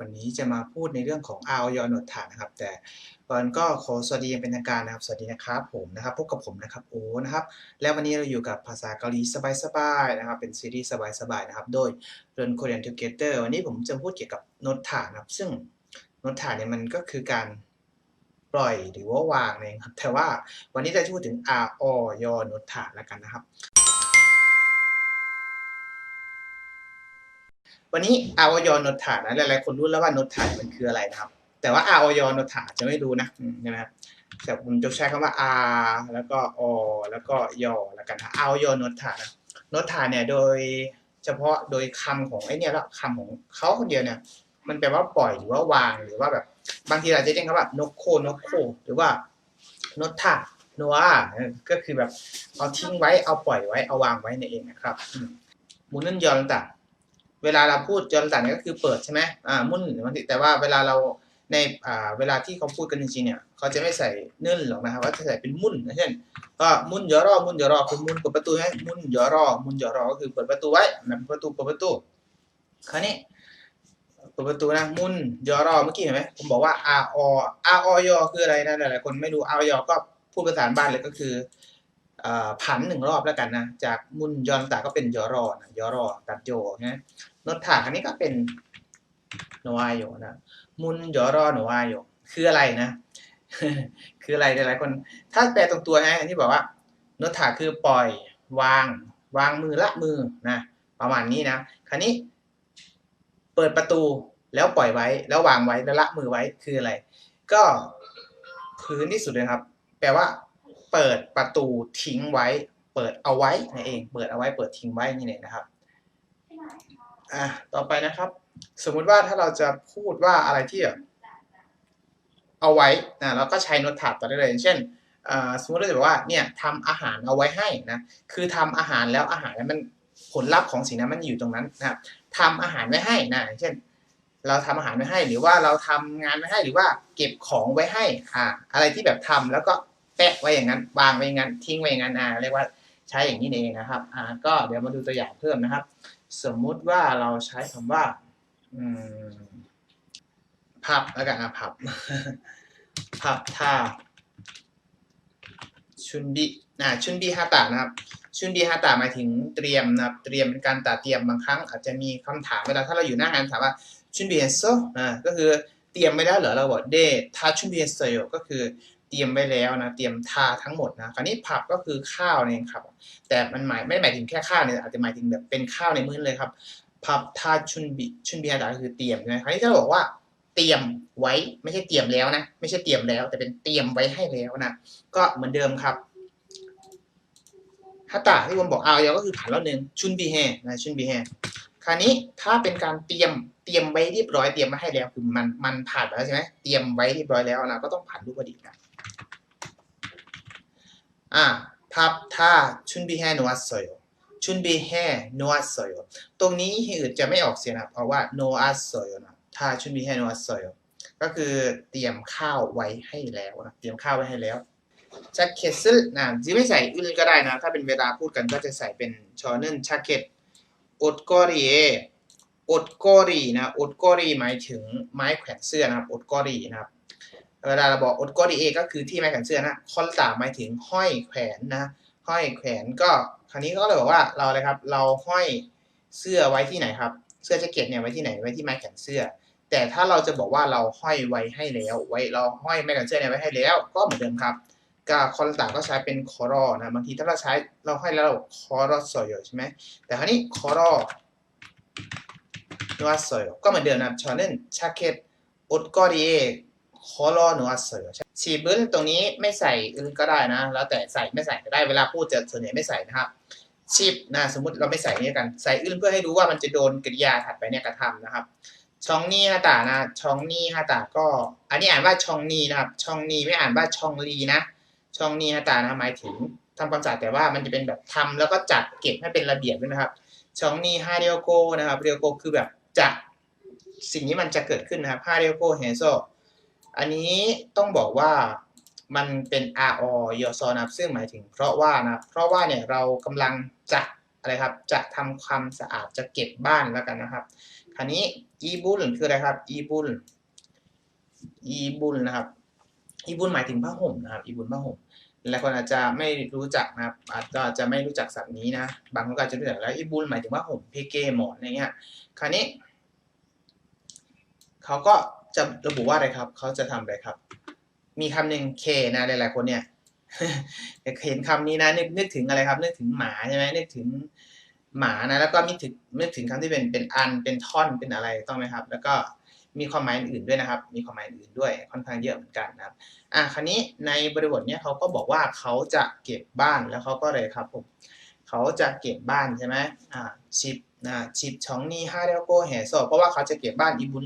วันนี้จะมาพูดในเรื่องของออยหนดฐานนะครับ แต่ก่อนก็ขอสวัสดีเป็นทางการนะครับ สวัสดีนะครับผมนะครับพบกับผมนะครับโอ้นะครับ แล้ววันนี้เราอยู่กับภาษาเกาหลีสบายๆนะครับ เป็นซีรีส์สบายๆนะครับ โดยเรียน Korean Together วันนี้ผมจะพูดเกี่ยวกับนดฐานนะครับ ซึ่งนดฐานเนี่ยมันก็คือการปล่อยหรือว่าวางเองครับ แต่ว่าวันนี้เราจะพูดถึง r o ยโนดฐานแล้วกันนะครับ วันนี้อวยนดฐานนะหลายๆคนรู้แล้วว่านดฐานมันคืออะไรนะครับ แต่ว่าอวยนดฐานจะไม่รู้นะใช่ไหมครับแต่ผมจะใช้คำว่า r แล้วก็อแล้วก็ยอแล้วกันนะอวยนดฐานนะนดฐานเนี่ยโดยเฉพาะโดยคำของไอ้นี่แล้วคำของเขาคนเดียวเนี่ย มันแปลว่าปล่อยหรือว่าวางหรือว่าแบบ บางทีเราจะเรียกคำว่านกโคนกโค หรือว่านดถานอาก็คือแบบเอาทิ้งไว้เอาปล่อยไว้เอาวางไว้ในเองนะครับมมูนั่นยอนต่าง เวลาเราพูดจอร์ตันก็คือเปิดใช่ไหมอ่ามุ่นบางทีแต่ว่าเวลาเราในอ่าเวลาที่เขาพูดกันจริงๆเนี่ยเขาจะไม่ใส่เนื่นหรอกนะครับว่าจะใส่เป็นมุ่นนะเช่นก็มุ่นยอรอมุ่นยอรอคือมุ่นเปิดประตูให้มุ่นยอรอมุ่นยอรอก็คือเปิดประตูไว้นะประตูเปิดประตูคราวนี้เปิดประตูนะมุ่นยอรอเมื่อกี้เห็นไหมผมบอกว่า r o r o ยอคืออะไรนะหลายๆคนไม่รู้ r o ยอก็พูดภาษาบ้านเลยก็คือผันหนึ่งรอบแล้วกันนะจากมุ่นยอนตาก็เป็นยอรอนะยอรอตัดโยนะ นดถาอันนี้ก็เป็นโนอาโยนะมุนยอรอโนอาโยคืออะไรนะ คืออะไรหลายๆคน ถ้าแปลตรงตัวนะที่บอกว่านดถาคือปล่อยวาง วางมือละมือนะประมาณนี้นะคราวนี้ เปิดประตูแล้วปล่อยไว้ แล้ววางไว้แล้วละมือไว้คืออะไร ก็พื้นที่สุดเลยครับ แปลว่า เปิดประตูทิ้งไว้ เปิดเอาไว้นั่นเอง เปิดเอาไว้เปิดทิ้งไว้นี่เองนะครับ อะต่อไปนะครับ สมมุติว่าถ้าเราจะพูดว่าอะไรที่เอาไว้นะเราก็ใช้โน้ตถาดต่อได้เลยอย่างเช่นสมมติเราจะบอกว่าเนี่ยทำอาหารเอาไว้ให้นะคือทำอาหารแล้วอาหารนั้นมันผลลัพธ์ของสิ่งนั้นมันอยู่ตรงนั้นนะครับทำอาหารไว้ให้นะอย่างเช่น เราทำอาหารไว้ให้หรือว่าเราทำงานไว้ให้หรือว่าเก็บของไว้ให้อ่าอะไรที่แบบทำแล้วก็แปะไว้อย่างนั้นวางไว้อย่างนั้นทิ้งไว้อย่างนั้นอ่าเรียกว่าใช้อย่างนี้เองนะครับอ่าก็เดี๋ยวมาดูตัวอย่างเพิ่มนะครับ สมมุติว่าเราใช้คำว่าอืมพับแล้วกันอะพับพับท่าชุนบิอ่าชุนบิฮาตะนะครับ ชุนบิฮาตะหมายถึงเตรียมนะครับ เตรียมเป็นการตัดเตรียมบางครั้ง อาจจะมีคำถามเวลาถ้าเราอยู่หน้างานถามว่าชุนบิเฮโซอ่าก็คือเตรียมไม่ได้เหรอเราบอกเดทาชุนบิเฮโซก็คือ เตรียมไว้แล้วนะ เตรียมทาทั้งหมดนะ คราวนี้ผับก็คือข้าวเนี่ยครับ แต่มันหมายไม่ได้หมายถึงแค่ข้าวเนี่ยอาจจะหมายถึงแบบเป็นข้าวในมื้อเลยครับ ผับทาชุนบิชุนบิฮาตะก็คือเตรียมใช่ไหมคราวนี้ถ้าบอกว่าเตรียมไว้ไม่ใช่เตรียมแล้วนะ ไม่ใช่เตรียมแล้ว แต่เป็นเตรียมไว้ให้แล้วนะ ก็เหมือนเดิมครับฮัตตาที่ผมบอกเอาเยาก็คือผ่านแล้วหนึ่งชุนบีแฮนะชุนบีแฮคราวนี้ถ้าเป็นการเตรียมเตรียมไว้เรียบร้อยเตรียมมาให้แล้วคือมันมันผ่านแล้วใช่ไหมเตรียมไว้เรียบร้อยแล้วนะก็ต้องผ่านรูปประดิษฐ์นะ อ่าพับท่าชุนบีแฮนัวสอยชุนบีแฮนัวสอยตรงนี้อื่นจะไม่ออกเสียงนะเพราะว่าโนอาสอยนะท่าชุนบีแฮนัวสอยก็คือเตรียมข้าวไว้ให้แล้วนะเตรียมข้าวไว้ให้แล้วชักเก็ตซึนะจีไม่ใส่อื่นก็ได้นะ ถ้าเป็นเวลาพูดกันก็จะใส่เป็นชอนึนชักเก็ตอดกอรีเออดกอรีนะอดกอรีหมายถึงไม้แขวนเสื้อนะครับอดกอรีนะครับ เวลาเราบอกอดกอรีเอก็คือที่ไม้แขวนเสื้อนะคอนตาหมายถึงห้อยแขวนนะห้อยแขวนก็คราวนี้ก็เลยบอกว่าเราเลยครับ เราห้อยเสื้อไว้ที่ไหนครับ เสื้อแจ็คเก็ตเนี่ยไว้ที่ไหนไว้ที่ไม้แขวนเสื้อ แต่ถ้าเราจะบอกว่าเราห้อยไว้ให้แล้ว ไว้เราห้อยไม้แขวนเสื้อเนี่ยไว้ให้แล้ว ก็เหมือนเดิมครับกาคอลตาก็ใช้เป็นคอรอนะบางทีถ้าเราใช้เราห้อยแล้วคอรอสอยใช่ไหมแต่คราวนี้คอรอนัวสอยก็เหมือนเดิมนะชอนึนชาเก็ตอดกอดีเอ คอรอนัวสอยฉีบึ้นตรงนี้ไม่ใส่อื่นก็ได้นะ แล้วแต่ใส่ไม่ใส่ก็ได้เวลาพูดจะส่วนใหญ่ไม่ใส่นะครับชิปนะสมมติเราไม่ใส่นี่กัน ใส่อื่นเพื่อให้รู้ว่ามันจะโดนกริยาถัดไปเนี่ยกระทำนะครับช่องนี้ฮาตานะช่องนี้ฮาตาก็ อันนี้อ่านว่าช่องนี้นะครับช่องนี้ไม่อ่านว่าช่องลีนะช่องนี้ฮะตานะหมายถึงทำความสะอาดแต่ว่ามันจะเป็นแบบทำแล้วก็จัดเก็บให้เป็นระเบียบด้วยนะครับช่องนี้ฮาเรียโกนะครับเรียโกคือแบบจะสิ่งนี้มันจะเกิดขึ้นนะครับฮาเรียโกเฮโซ อันนี้ต้องบอกว่ามันเป็น r o ยอซอนะครับซึ่งหมายถึงเพราะว่านะเพราะว่าเนี่ยเรากำลังจะอะไรครับจะทำความสะอาดจะเก็บบ้านแล้วกันนะครับคราวนี้อีบุลคืออะไรครับอีบุลอีบุลนะครับอีบุลหมายถึงผ้าห่มนะครับอีบุลผ้าห่มหลายคนอาจจะไม่รู้จักนะครับอาจจะจะไม่รู้จักศัพท์นี้นะ บางคนก็อาจจะรู้จักแล้วอีบุลหมายถึงว่าห่มเพเกหมอนอะไรเงี้ย คราวนี้เขาก็ จะระบุว่าอะไรครับ เขาจะทำอะไรครับ มีคำหนึ่งเคนะหลายๆคนเนี่ยเห็นคำนี้นะนึกนึกถึงอะไรครับ นึกถึงหมาใช่ไหมนึกถึงหมานะ แล้วก็นึกถึงนึกถึงคำที่เป็นเป็นอันเป็นท่อนเป็นอะไรต้องไหมครับ แล้วก็มีความหมายอื่นด้วยนะครับ มีความหมายอื่นด้วยค่อนข้างเยอะเหมือนกันนะครับ อะคราวนี้ในบริบทเนี้ยเขาก็บอกว่าเขาจะเก็บบ้านแล้วเขาก็เลยครับผมเขาจะเก็บบ้านใช่ไหมอ่าชิปนะชิปช่องนี้ห้าเดียวโกแห่โซเพราะว่าเขาจะเก็บบ้านอีบุญ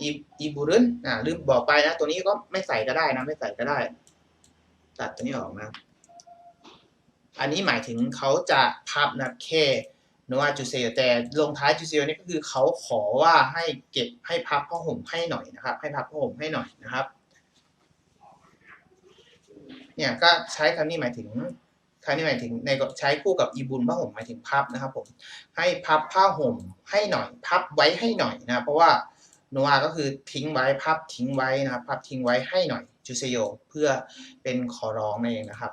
อีอีบุรุนอ่าลืมบอกไปนะตัวนี้ก็ไม่ใส่ก็ได้นะไม่ใส่ก็ได้ ตัดตัวนี้ออกนะ อันนี้หมายถึงเขาจะพับนะแค่นวาจูเซลแต่ลงท้ายจูเซลนี่ก็คือเขาขอว่าให้เก็บให้พับผ้าห่มให้หน่อยนะครับ ให้พับผ้าห่มให้หน่อยนะครับ เนี่ยก็ใช้คำนี้หมายถึงคำนี้หมายถึงในใช้คู่กับอีบุญผ้าห่มหมายถึงพับนะครับผมให้พับผ้าห่มให้หน่อย พับไว้ให้หน่อยนะเพราะว่า โนอาก็คือทิ้งไว้พับทิ้งไว้นะครับพับทิ้งไว้ให้หน่อยจูเซโยเพื่อเป็นขอร้องนั่นเองนะครับ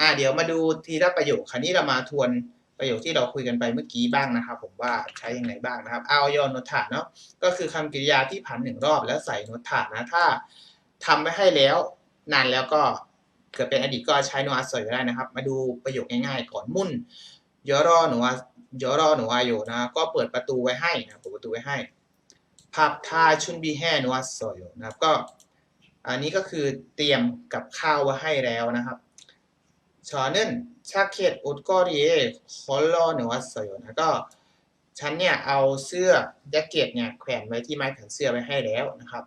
อ่าเดี๋ยวมาดูทีละประโยคคราวนี้เรามาทวนประโยคที่เราคุยกันไปเมื่อกี้บ้างนะครับผมว่าใช้ยังไงบ้างนะครับเอายอนโนตาเนาะก็คือคำกริยาที่ผ่านหนึ่งรอบแล้วใส่โนตานะถ้าทำไว้ให้แล้วนานแล้วก็เกิดเป็นอดีตก็ใช้โนอาสอยได้นะครับ มาดูประโยคง่ายๆก่อนมุ่นยอรอหนูอายอรอหนูอาโยนะก็เปิดประตูไว้ให้นะเปิดประตูไว้ให้ ผับทาชุนบีแฮนวัสโซยนะครับก็อันนี้ก็คือเตรียมกับข้าวไว้ให้แล้วนะครับฉอเน่นชาเกตอุดกอรีเอคอลลอนวัสโซยนะก็ฉันเนี่ยเอาเสื้อแจ็คเก็ตเนี่ยแขวนไว้ที่ไม้แขวนเสื้อไว้ให้แล้วนะครับ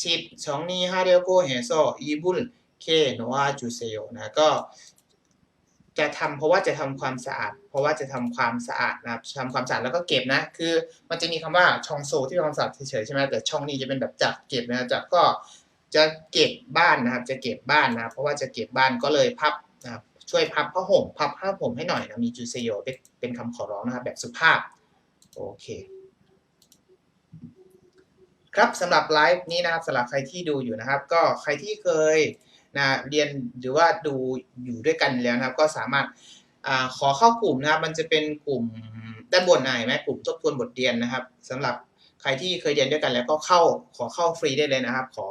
ชิบสองนี้ฮาเดโกเฮโซอีบุลเคโนวาจูเซโยนะก็ จะทำเพราะว่าจะทำความสะอาด เพราะว่าจะทำความสะอาดนะครับทำความสะอาดแล้วก็เก็บนะ คือมันจะมีคำว่าช่องโซที่ทำความสะอาดเฉยๆใช่ไหมแต่ช่องนี้จะเป็นแบบจัดเก็บนะจัดก็จะเก็บบ้านนะครับ จะเก็บบ้านนะเพราะว่าจะเก็บบ้านก็เลยพับนะครับช่วยพับผ้าห่มพับผ้าห่มให้หน่อยนะมีจูเซโยเป็นเป็นคำขอร้องนะครับ แบบสุภาพโอเคครับสำหรับไลฟ์นี้นะครับสำหรับใครที่ดูอยู่นะครับ ก็ใครที่เคย นะเรียนหรือว่าดูอยู่ด้วยกันแล้วนะครับ ก็สามารถอขอเข้ากลุ่มนะครับ มันจะเป็นกลุ่มด้านบนไหนไหมกลุ่มทบทวนบทเรียนนะครับสำหรับใครที่เคยเรียนด้วยกันแล้วก็เข้าขอเข้าฟรีได้เลยนะครับ ขอ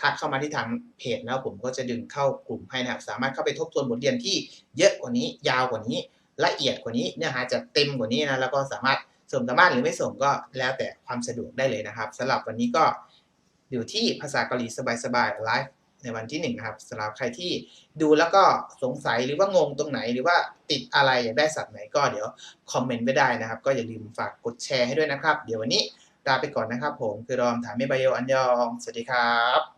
ทักเข้ามาที่ทางเพจแล้วผมก็จะดึงเข้ากลุ่มให้นะครับ สามารถเข้าไปทบทวนบทเรียนที่เยอะกว่านี้ ยาวกว่านี้ ละเอียดกว่านี้เนื้อหาจะเต็มกว่านี้นะแล้วก็สามารถส่งตามบ้านหรือไม่ส่งก็แล้วแต่ความสะดวกได้เลยนะครับสำหรับวันนี้ก็อยู่ที่ภาษาเกาหลีสบายๆไลฟ์ ในวันที่หนึ่งนะครับสำหรับใครที่ดูแล้วก็สงสัยหรือว่างงตรงไหน หรือว่าติดอะไรอยากได้สัตว์ไหนก็เดี๋ยวคอมเมนต์ไว้ได้นะครับ ก็อย่าลืมฝากกดแชร์ให้ด้วยนะครับ เดี๋ยววันนี้ลาไปก่อนนะครับ ผมคือรอมถามไม่บายโออันยอง สวัสดีครับ